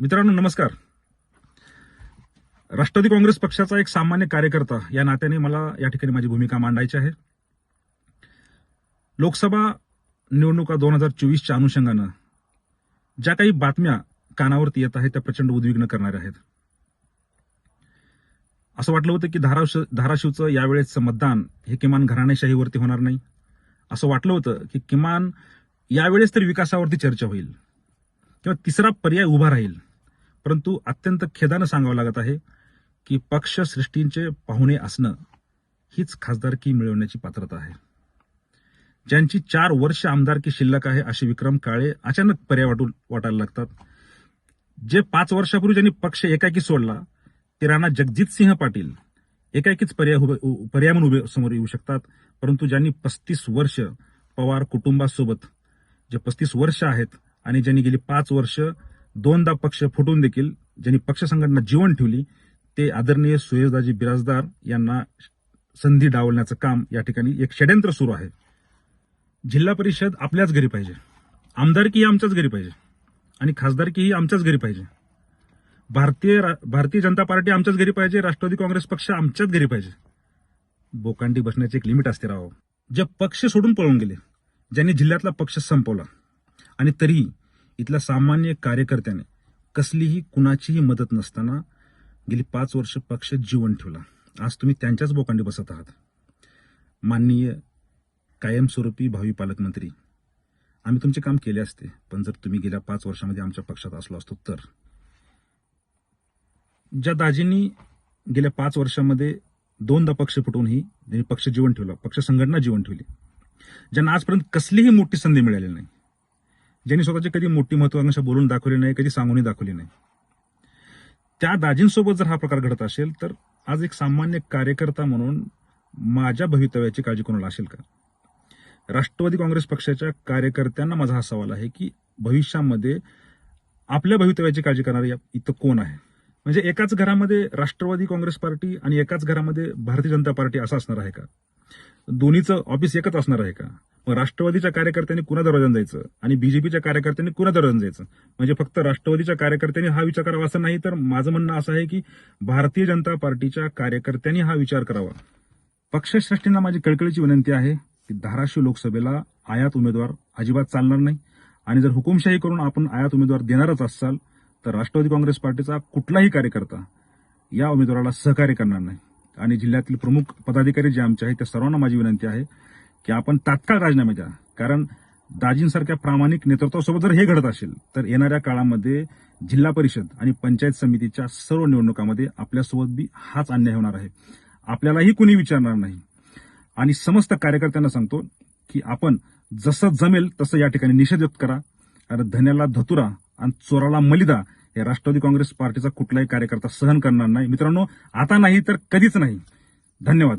मित्रांनो नमस्कार. राष्ट्रवादी काँग्रेस पक्षाचा एक सामान्य कार्यकर्ता या नात्याने मला या ठिकाणी माझी भूमिका मांडायची आहे. लोकसभा निवडणुका दोन हजार चोवीसच्या अनुषंगानं ज्या काही बातम्या कानावरती येत आहेत त्या प्रचंड उद्विग्न करणाऱ्या आहेत. असं वाटलं होतं की धाराशिव धाराशिवचं यावेळेचं मतदान हे किमान घराणेशाहीवरती होणार नाही. असं वाटलं होतं की किमान यावेळेस तरी विकासावरती चर्चा होईल. किंवा तिसरा पर्याय उभा राहील. परंतु अत्यंत खेदानं सांगावं लागत आहे की पक्ष सृष्टींचे पाहुणे असणं हीच खासदारकी मिळवण्याची पात्रता आहे. ज्यांची चार वर्ष आमदारकी शिल्लक आहे असे विक्रम काळे अचानक पर्याय वाटू वाटायला लागतात. जे पाच वर्षापूर्वी ज्यांनी पक्ष एकाकी सोडला ते राणा जगजित सिंह पाटील एकाकीच पर्याय उभे- उ- पर्याय म्हणून उभे समोर येऊ शकतात. परंतु ज्यांनी पस्तीस वर्ष पवार कुटुंबासोबत जे पस्तीस वर्ष आहेत आणि ज्यांनी गेली पाच वर्ष दोनदा पक्ष फुटून देखील ज्यांनी पक्ष संघटना जीवन ठेवली ते आदरणीय सुयशदाजी बिराजदार यांना संधी डावलण्याचं काम या ठिकाणी एक षड्यंत्र सुरू आहे. जिल्हा परिषद आपल्याच घरी पाहिजे. आमदारकी ही आमच्याच घरी पाहिजे. आणि खासदारकी ही आमच्याच घरी पाहिजे. भारतीय रा- भारतीय जनता पार्टी आमच्याच घरी पाहिजे राष्ट्रवादी काँग्रेस पक्ष आमच्याच घरी पाहिजे. बोकांडी बसण्याची एक लिमिट असते राव. जे पक्ष सोडून पळून गेले ज्यांनी जिल्ह्यातला पक्ष संपवला आणि तरीही इथल्या सामान्य कार्यकर्त्याने कसलीही कुणाचीही मदत नसताना गेली पाच वर्ष पक्ष जीवन ठेवला. आज तुम्ही त्यांच्याच बोकांडी बसत आहात. माननीय कायमस्वरूपी भावी पालकमंत्री आम्ही तुमचे काम केले असते पण जर तुम्ही गेल्या पाच वर्षामध्ये आमच्या पक्षात असलो असतो तर. ज्या दाजींनी गेल्या पाच वर्षामध्ये दोनदा पक्ष फुटवूनही त्यांनी पक्ष जीवन ठेवला पक्ष संघटना जीवन ठेवली ज्यांना आजपर्यंत कसलीही मोठी संधी मिळाली नाही. ज्यांनी स्वतःची कधी मोठी महत्वाकांक्षा बोलून दाखवली नाही कधी सांगूनही दाखवली नाही. त्या दाजींसोबत जर हा प्रकार घडत असेल तर आज एक सामान्य कार्यकर्ता म्हणून माझ्या भवितव्याची काळजी कोणाला असेल का? राष्ट्रवादी काँग्रेस पक्षाच्या कार्यकर्त्यांना माझा हा सवाल आहे की भविष्यामध्ये आपल्या भवितव्याची काळजी करणारे इथं कोण आहे? म्हणजे एकाच घरामध्ये राष्ट्रवादी काँग्रेस पार्टी आणि एकाच घरामध्ये भारतीय जनता पार्टी असं असणार आहे का? दोन्हीचं ऑफिस एकच असणार आहे का? मग राष्ट्रवादीच्या कार्यकर्त्यांनी कुणा दरवाजाने जायचं? आणि बीजेपीच्या कार्यकर्त्यांनी कुणा दरवाजाने जायचं? म्हणजे फक्त राष्ट्रवादीच्या कार्यकर्त्यांनी हा विचार करावा असं नाही तर माझं म्हणणं असं आहे की भारतीय जनता पार्टीच्या कार्यकर्त्यांनी हा विचार करावा. पक्षश्रेष्ठींना माझी कळकळीची विनंती आहे की धाराशिव लोकसभेला आयात उमेदवार अजिबात चालणार नाही. आणि जर हुकुमशाही करून आपण आयात उमेदवार देणारच असाल तर राष्ट्रवादी काँग्रेस पार्टीचा कुठलाही कार्यकर्ता या उमेदवाराला सहकार्य करणार नाही. आणि जिल्ह्यातील प्रमुख पदाधिकारी जे आमचे आहेत त्या सर्वांना माझी विनंती आहे की आपण तात्काळ राजीनामे द्या. कारण दाजींसारख्या प्रामाणिक नेतृत्वासोबत जर हे घडत असेल तर येणाऱ्या काळामध्ये जिल्हा परिषद आणि पंचायत समितीच्या सर्व निवडणुकामध्ये आपल्यासोबत बी हाच अन्याय होणार आहे. आपल्यालाही कुणी विचारणार नाही. आणि समस्त कार्यकर्त्यांना सांगतो की आपण जसं जमेल तसं या ठिकाणी निषेध व्यक्त करा. कारण धन्याला धतुरा आणि चोराला मलिदा या राष्ट्रवादी काँग्रेस पार्टीचा कुठलाही कार्यकर्ता सहन करणार नाही. मित्रांनो आता नाही तर कधीच नाही. धन्यवाद.